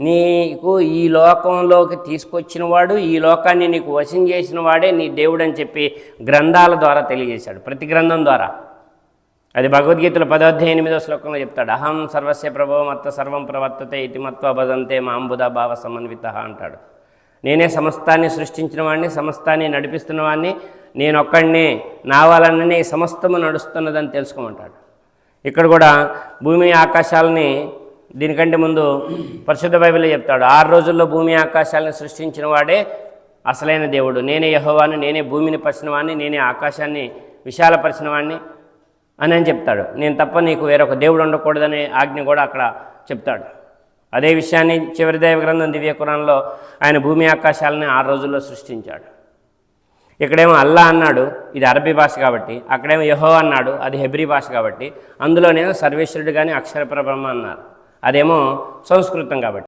నీకు ఈ లోకంలోకి తీసుకొచ్చిన వాడు ఈ లోకాన్ని నీకు వశం చేసిన వాడే నీ దేవుడు అని చెప్పి గ్రంథాల ద్వారా తెలియజేశాడు. ప్రతి గ్రంథం ద్వారా. అది భగవద్గీతలో పదోధ్యాయ ఎనిమిదో శ్లోకంలో చెప్తాడు. అహం సర్వస్య ప్రభో మత్త సర్వం ప్రవర్తతే ఇతి మత్వ భదంతే మాంబుధ భావ సమన్విత అంటాడు. నేనే సమస్తాన్ని సృష్టించిన వాడిని సమస్తాన్ని నడిపిస్తున్న వాడిని నేను ఒక్కడినే నా వలననే సమస్తము నడుస్తున్నదని తెలుసుకోమంటాడు. ఇక్కడ కూడా భూమి ఆకాశాలని దీనికంటే ముందు పరిశుద్ధ బైబిల్లో చెప్తాడు ఆరు రోజుల్లో భూమి ఆకాశాలను సృష్టించిన వాడే అసలైన దేవుడు. నేనే యహోవాను నేనే భూమిని పరిచిన నేనే ఆకాశాన్ని విశాల వాడిని అని అని చెప్తాడు. నేను తప్ప నీకు వేరొక దేవుడు ఉండకూడదనే ఆజ్ఞ కూడా అక్కడ చెప్తాడు. అదే విషయాన్ని చివరి దైవ గ్రంథం దివ్య కురాన్లో ఆయన భూమి ఆకాశాలని ఆరు రోజుల్లో సృష్టించాడు. ఇక్కడేమో అల్లా అన్నాడు ఇది అరబీ భాష కాబట్టి అక్కడేమో యహో అన్నాడు అది హెబ్రీ భాష కాబట్టి అందులోనేమో సర్వేశ్వరుడు కానీ అక్షర బ్రహ్మ అన్నారు. అదేమో సంస్కృతం కాబట్టి.